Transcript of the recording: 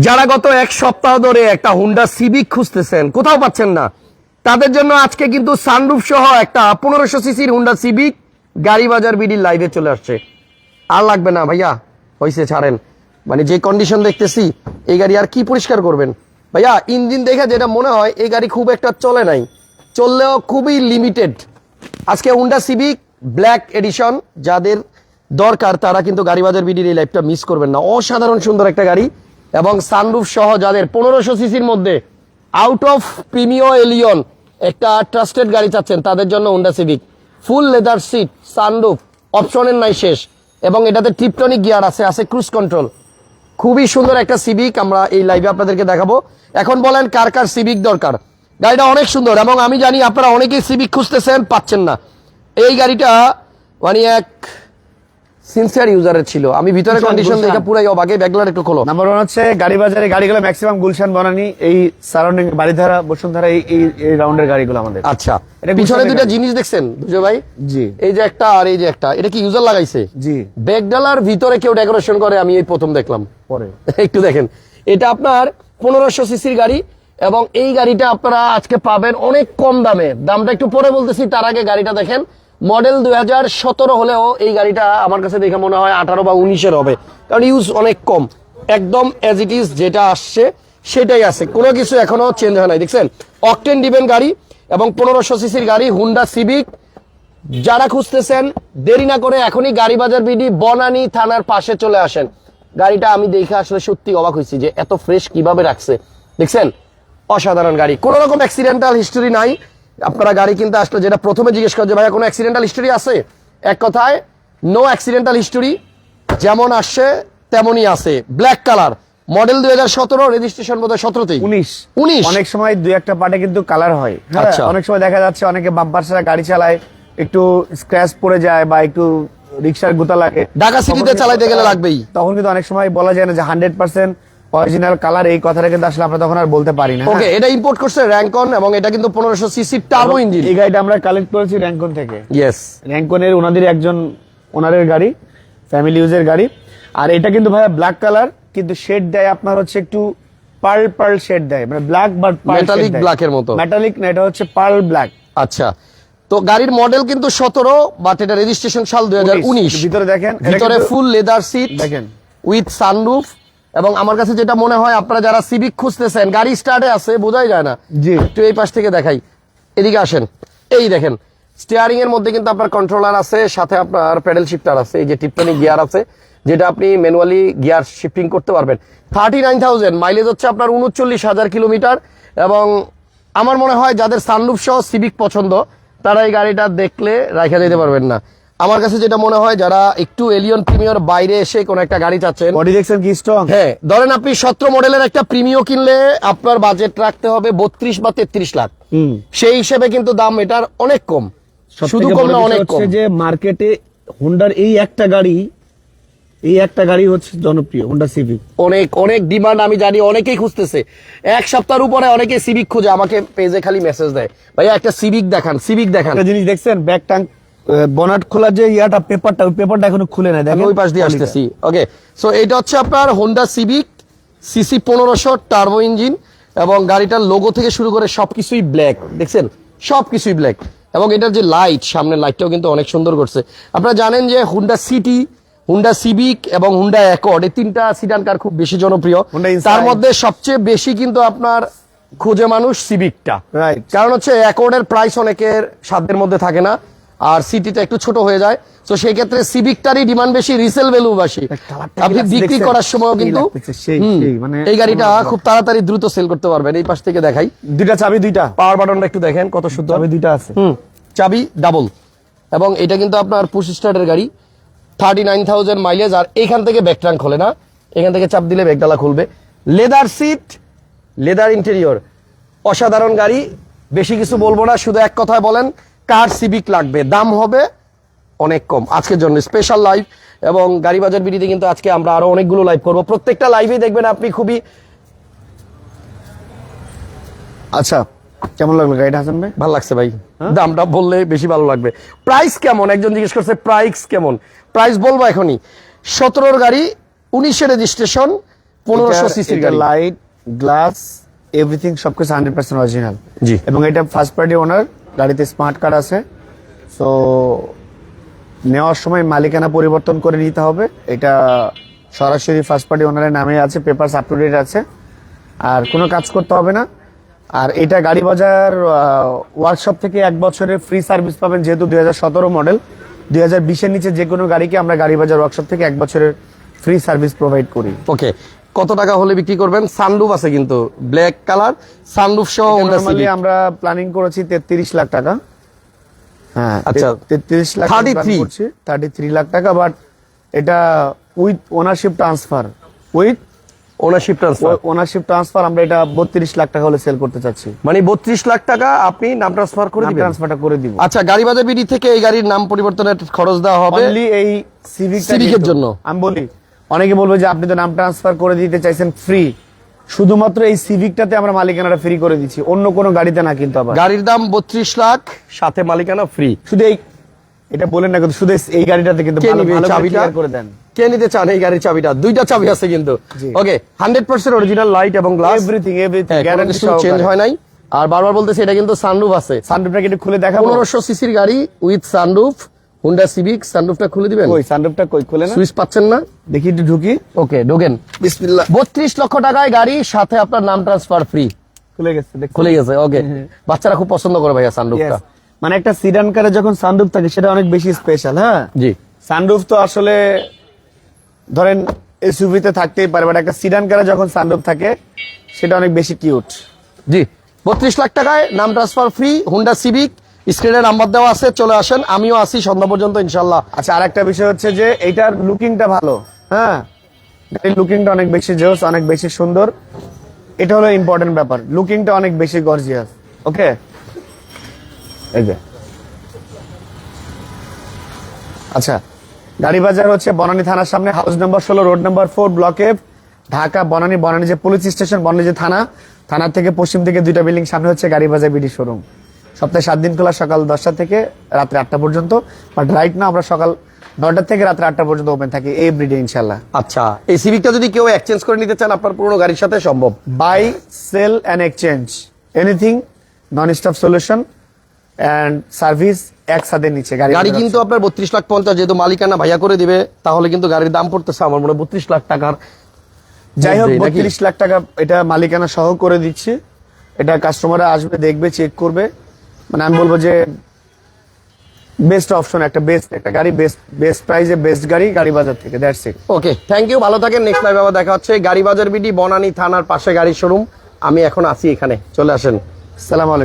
যারা গত এক সপ্তাহ ধরে একটা হুন্ডা সিভিক খুঁজতেছেন, কোথাও পাচ্ছেন না। তাদের জন্য আজকে কিন্তু সানরুফ সহ একটা পনেরোশো সিসির হুন্ডা সিভিক গাড়ি বাজার বিডির লাইভে চলে আসছে। আর লাগবে না ভাইয়া হয়েছে ছাড়েন। মানে যে কন্ডিশন দেখতেছি, এই গাড়ি আর কি পরিষ্কার করবেন? ভাইয়া, ইঞ্জিন দেখে যেটা মনে হয়, এই গাড়ি খুব একটা চলে নাই। চললেও খুবই লিমিটেড আজকে হুন্ডা সিভিক ব্ল্যাক এডিশন যাদের দরকার, তারা কিন্তু গাড়ি বাজার বিডির এই লাইফটা মিস করবেন না। অসাধারণ সুন্দর একটা গাড়ি। এবং সানরুফ সহ যাদের পনেরোশো সিসির মধ্যে আউট অফ প্রিমিও এলিয়ন একটা ট্রাস্টেড গাড়ি চাচ্ছেন, তাদের জন্য Honda Civic full leather seat sunroof অপশনের নাই শেষ। এবং এটাতে টিপটনিক গিয়ার আছে আছে ক্রুজ কন্ট্রোল খুবই সুন্দর একটা সিভিক আমরা এই লাইভে আপনাদেরকে দেখাবো। এখন বলেন কার কার সিভিক দরকার। গাড়িটা অনেক সুন্দর, এবং আমি জানি আপনারা অনেকেই সিভিক খুঁজতেছেন, পাচ্ছেন না। এই গাড়িটা মানে এক সিনসিয়ার ইউজারের ছিল। আমি ভিতরে কন্ডিশন দেখে পুরাই অবাকে ব্যাগলার একটু খোলো। নাম্বার ওয়ান হচ্ছে গাড়ি বাজারে গাড়িগুলো ম্যাক্সিমাম গুলশান বনানি এই সারাউন্ডিং বাড়িধারা বসুন্ধরা এই এই রাউন্ডের গাড়িগুলো আমাদের। আচ্ছা। এটা পিছনে দুইটা জিনিস দেখছেন বুঝো ভাই? জি। এই যে একটা আর এই যে একটা এটা কি ইউজার লাগাইছে? জি। ব্যাগডালার ভিতরে কেউ ডেকোরেশন করে আমি এই প্রথম দেখলাম। পরে। একটু দেখেন। এটা আপনার পনেরোশো সিসির গাড়ি এবং এই গাড়িটা আপনারা আজকে পাবেন অনেক কম দামে। দামটা একটু পরে বলতেছি তার আগে গাড়িটা দেখেন। মডেল দুই হাজার সতেরো হলেও এই গাড়িটা আমার কাছে দেখে মনে হয় আঠারো বা উনিশের হবে। কারণ ইউজ অনেক কম। একদম অ্যাজ ইট ইজ যেটা আসছে, সেটাই আছে। কোনো কিছু এখনও চেঞ্জ হয় নাই, দেখছেন? অকটেন ডিবেন গাড়ি এবং পনেরোশো সিসির গাড়ি হুন্ডা সিভিক যারা খুঁজতেছেন, দেরি না করে এখনই গাড়ি বাজার বিডি বনানী থানার পাশে চলে আসেন। গাড়িটা আমি দেখে আসলে সত্যি অবাক হয়েছি যে এত ফ্রেশ কীভাবে রাখছে। দেখছেন? অসাধারণ গাড়ি। কোনো রকম অ্যাক্সিডেন্টাল হিস্টোরি নাই। আপনারা গাড়ি কিনতে আসলে যেটা প্রথমে জিজ্ঞেস করে যে ভাইয়া কোনো অ্যাক্সিডেন্টাল হিস্টোরি আছে? এক কথায় নো অ্যাক্সিডেন্টাল হিস্টোরি যেমন আসছে তেমনই আছে। ব্ল্যাক কালার মডেল দুই হাজার সতেরো রেজিস্ট্রেশন বোধ হয় সতেরোতেই। উনিশ। উনিশ? অনেক সময় দুই একটা পার্টে কিন্তু কালার হয়। হ্যাঁ, আচ্ছা। অনেক সময় দেখা যাচ্ছে অনেকে বাম্পার ছাড়া গাড়ি চালায় একটু স্ক্র্যাচ পড়ে যায় বা একটু রিক্সার গুতা লাগে। ঢাকা সিটিতে চালাইতে গেলে লাগবেই। তখন কিন্তু অনেক সময় বলা যায় না যে হান্ড্রেড পার্সেন্ট অরিজিনাল কালার এই কথাটা কিন্তু আসলে আমরা তখন আর বলতে পারি না ওকে এটা ইম্পোর্ট করছে র্যাঙ্কন এবং এটা কিন্তু পনেরোশো সিসি টার্বো ইঞ্জিন এই গাড়িটা আমরা কালেক্ট করেছি র্যাঙ্কন থেকে। ইয়েস র্যাঙ্কনের ওনাদের একজন ওনারের গাড়ি ফ্যামিলি ইউজের গাড়ি। আর এটা কিন্তু ভাইয়া ব্ল্যাক কালার কিন্তু শেড দেয় আপনার হচ্ছে একটু পার্ল পার্ল শেড দেয় মানে ব্ল্যাক বাট black এর মতো। মেটালিক না এটা হচ্ছে পার্ল ব্ল্যাক আচ্ছা তো গাড়ির মডেল কিন্তু সতেরো বাট এটা রেজিস্ট্রেশন সাল দুই হাজার উনিশ। ভিতরে দেখেন ভিতরে ফুল লেদার সিট দেখেন। উইথ সানরুফ এবং আমার কাছে যেটা মনে হয় আপনারা যারা সিভিক খুঁজতেছেন গাড়ি স্টার্টে আছে বোঝাই যায় না। জি। একটু এই পাশ থেকে দেখাই। এদিকে আসেন। এই দেখেন স্টিয়ারিং এর মধ্যে কিন্তু আপনার কন্ট্রোলার আছে সাথে আপনার প্যাডেল শিফটার আছে এই যে টিপটনিক গিয়ার আছে যেটা আপনি ম্যানুয়ালি গিয়ার শিফটিং করতে পারবেন। থার্টি নাইন থাউজেন্ড মাইলেজ হচ্ছে আপনার উনচল্লিশ হাজার কিলোমিটার এবং আমার মনে হয় যাদের সানরুফ সহ সিভিক পছন্দ তারা এই গাড়িটা দেখলে রাখা যেতে পারবেন না। আমার কাছে যেটা মনে হয় যারা একটু এলিয়ন প্রিমিয়র বাইরে এসে কোনো একটা গাড়ি চাচ্ছেন বডি দেখছেন কি স্ট্রং হ্যাঁ ধরেন আপনি সতেরো মডেলের একটা প্রিমিও কিনলে আপনার বাজেট রাখতে হবে বত্রিশ বা তেত্রিশ লাখ। সেই হিসেবে কিন্তু দাম এটার অনেক কম। শুধু কম না অনেক কম। যে মার্কেটে হোন্ডার এই একটা গাড়ি এই একটা গাড়ি হচ্ছে জনপ্রিয় হোন্ডা সিভিক অনেক অনেক ডিমান্ড আমি জানি অনেকেই খুঁজতেছে। এক সপ্তাহের উপরে অনেকে সিভিক খুঁজে আমাকে পেজে খালি মেসেজ দেয়। ভাইয়া একটা সিভিক দেখান সিভিক দেখান। জিনিস দেখছেন? ব্যাক ট্যাঙ্ক বনাট খোলার যে ইয়াটা পেপারটা ওই পেপারটা এখনও খুলে নাই দেখেন। ওই পাশ দিয়ে আসতেছি। ওকে সো এটা হচ্ছে আপনার হোন্ডা সিভিক সিসি পনেরোশো টার্বো ইঞ্জিন এবং গাড়িটার লোগো থেকে শুরু করে সবকিছুই ব্ল্যাক দেখছেন? সবকিছুই ব্ল্যাক এবং এটার যে লাইট সামনের লাইটটাও কিন্তু অনেক সুন্দর করছে। আপনারা জানেন যে হুন্ডা সিটি হুন্ডা সিভিক এবং হুন্ডা অ্যাকর্ড এই তিনটা সিডান কার খুব বেশি জনপ্রিয়। তার মধ্যে সবচেয়ে বেশি কিন্তু আপনার খোঁজে মানুষ সিভিকটা Right. কারণ হচ্ছে অ্যাকর্ডের প্রাইস অনেকের সাধ্যের মধ্যে থাকে না। আর সিটিটা একটু ছোট হয়ে যায়। তো সেই ক্ষেত্রে সিভিকটারই ডিমান্ড বেশি রিসেল ভ্যালু বেশি। আপনি বিক্রি করার সময় কিন্তু সেই, মানে- এই গাড়িটা খুব তাড়াতাড়ি দ্রুত সেল করতে পারবেন। এই পাশ থেকে দেখাই। দুইটা চাবি দুইটা। পাওয়ার বাটনটা একটু দেখেন কত সুন্দর। চাবি দুইটা আছে। হুম চাবি ডাবল এবং এটা কিন্তু আপনার পুশ স্টার্টের গাড়ি। থার্টি নাইন থাউজেন্ড মাইলেজ আর এখান থেকে ব্যাক ট্রাঙ্ক খোলে না। এখান থেকে চাপ দিলে ব্যাগডালা খুলবে। লেদার সিট লেদার ইন্টেরিয়র অসাধারণ গাড়ি বেশি কিছু বলব না শুধু এক কথায় বলেন কার সিভিক লাগবে? দাম হবে অনেক কম। আজকের জন্য স্পেশাল লাইভ এবং গাড়ি বাজার বিডিতে কিন্তু আজকে আমরা আরও অনেকগুলো লাইভ করব। প্রত্যেকটা লাইভেই দেখবেন আপনি খুবই আচ্ছা কেমন লাগল গাড়িটা হাসান ভাই? ভালো লাগছে ভাই। দামটা বললে বেশি ভালো লাগবে। প্রাইস কেমন? একজন জিজ্ঞেস করছে প্রাইস কেমন? প্রাইস বলব এখনই। সতেরোর গাড়ি উনিশে রেজিস্ট্রেশন পনেরোশো সিসির গাড়ি। লাইট গ্লাস এভরিথিং সবকিছু হান্ড্রেড পার্সেন্ট অরিজিনাল জি। এবং এটা ফার্স্ট পার্টি ওনার গাড়িতে স্মার্ট কার্ড আছে। সো নেওয়ার সময় মালিকানা পরিবর্তন করে নিতে হবে। এটা সরাসরি ফার্স্ট পার্টি ওনারের নামে আছে পেপারস আপ টু ডেট আছে। আর কোনো কাজ করতে হবে না। আর এটা গাড়ি বাজার ওয়ার্কশপ থেকে এক বছরের ফ্রি সার্ভিস পাবেন যেহেতু দুই হাজার সতেরো মডেল দুই হাজার বিশের নিচে যে কোনো গাড়িকে আমরা গাড়ি বাজার ওয়ার্কশপ থেকে এক বছরের ফ্রি সার্ভিস প্রোভাইড করি। ওকে কত টাকা হলে বিক্রি করবেন? সানরুফ আছে কিন্তু ব্ল্যাক কালার সানরুফ সহ আমরা প্ল্যানিং করেছি তেত্রিশ লাখ টাকা। হ্যাঁ আচ্ছা। তেত্রিশ লাখ 33 থার্টি থ্রি লাখ টাকা বাট এটা with ownership transfer with ownership transfer ownership transfer আমরা এটা বত্রিশ লাখ টাকা হলে সেল করতে চাচ্ছি। মানে বত্রিশ লাখ টাকা আপনি নাম ট্রান্সফার করে দিবেন? ট্রান্সফারটা করে দিব। আচ্ছা গাড়ি বাজার বিডি থেকে এই গাড়ির নাম পরিবর্তনের খরচ দেওয়া হবে অনলি এই সিভিক এর জন্য। আমি বলি অনেকে বলবে যে আপনি তো নাম ট্রান্সফার করে দিতে চাইছেন ফ্রি শুধুমাত্র এই সিভিকটাতে আমরা মালিকানাটা ফ্রি করে দিচ্ছি। অন্য কোনো গাড়িতে না কিন্তু আবার। গাড়ির দাম বত্রিশ লাখ সাথে মালিকানা ফ্রি শুধু এই এটা বলেন না কিন্তু শুধু এই গাড়িটাতে কিন্তু চাবিটা? করে দেন। কে নিতে চান এই গাড়ির চাবিটা? দুইটা চাবি আছে কিন্তু। Okay hundred percent original light এবং glass everything everything guarantee change হয় নাই। আর বারবার বলতেছে এটা কিন্তু সানরুফ আছে। সানরুফটা কিন্তু খুলে দেখাবো। পনেরোশো সিসির গাড়ি উইথ সানরুফ হুন্ডা সিভিক সানরুফটা খুলে দিবেন? কই সানরুফটা কই খুলে না? সুইচ পাচ্ছেন না? দেখি একটু ঢুকি। ওকে ঢোকেন। বিসমিল্লাহ। বত্রিশ লক্ষ টাকায় গাড়ি সাথে আপনার নাম ট্রান্সফার ফ্রি খুলে গেছে খুলে গেছে ওকে বাচ্চারা খুব পছন্দ করে ভাইয়া সানরুফটা মানে একটা সিডান কারে যখন সানরুফ থাকে সেটা অনেক বেশি স্পেশাল হ্যাঁ? জি। সানরুফ তো আসলে ধরেন এসইউভিতে থাকতেই পারে বাট একটা সিডান কারে যখন সানরুফ থাকে সেটা অনেক বেশি কিউট জি। বত্রিশ লাখ টাকায় নাম ট্রান্সফার ফ্রি হুন্ডা সিভিক স্ক্রিনে নাম্বার দেওয়া আছে, চলে আসেন। আমিও আসি সন্ধ্যা পর্যন্ত, ইনশাল্লাহ। আচ্ছা আর একটা বিষয় হচ্ছে যে, এইটার লুকিংটা ভালো। হ্যাঁ? গাড়ির লুকিংটা অনেক বেশি জোস, অনেক বেশি সুন্দর। এটা হলো ইম্পর্টেন্ট ব্যাপার। লুকিংটা অনেক বেশি গর্জিয়াস ওকে এই যে। আচ্ছা গাড়ি বাজার হচ্ছে বনানী থানার সামনে হাউস নাম্বার ষোলো রোড নাম্বার ফোর ব্লকে ঢাকা, বনানী বনানী যে পুলিশ স্টেশন বনানী যে থানা, থানার থেকে পশ্চিম দিকে দুইটা বিল্ডিং সামনে হচ্ছে গাড়ি বাজার বিডি শোরুম সপ্তাহে সাত দিন খোলা সকাল দশটা থেকে রাত্রে আটটা পর্যন্ত বাট রাইট না আমরা সকাল নয়টা থেকে রাত্রে আটটা পর্যন্ত ওপেন থাকি এভরিডে ইনশাল্লাহ আচ্ছা এই সিভিকটা যদি কেউ এক্সচেঞ্জ করে নিতে চান আপনার পুরোনো গাড়ির সাথে সম্ভব? Buy sell and exchange anything non stop solution and service একসাথে নিচে গাড়ি গাড়ি কিন্তু আপনার বত্রিশ লাখ পঞ্চাশ যেহেতু মালিকানা ভাইয়া করে দিবে তাহলে কিন্তু গাড়ির দাম পড়তেছে আমার মনে বত্রিশ লাখ টাকার যাই হোক? বত্রিশ লাখ টাকা এটা মালিকানা সহ করে দিচ্ছি। এটা কাস্টমাররা আসবে দেখবে চেক করবে। মানে আমি বলব যে বেস্ট অপশন একটা বেস্ট একটা গাড়ি বেস্ট বেস্ট প্রাইসে বেস্ট গাড়ি গাড়ি বাজার থেকে that's it okay thank you ভালো থাকেন নেক্সট লাইভ আবার দেখা হচ্ছে। গাড়ি বাজার বিডি বনানী থানার পাশে গাড়ি শোরুম আমি এখন আছি এখানে চলে আসেন। সালাম আলাইকুম।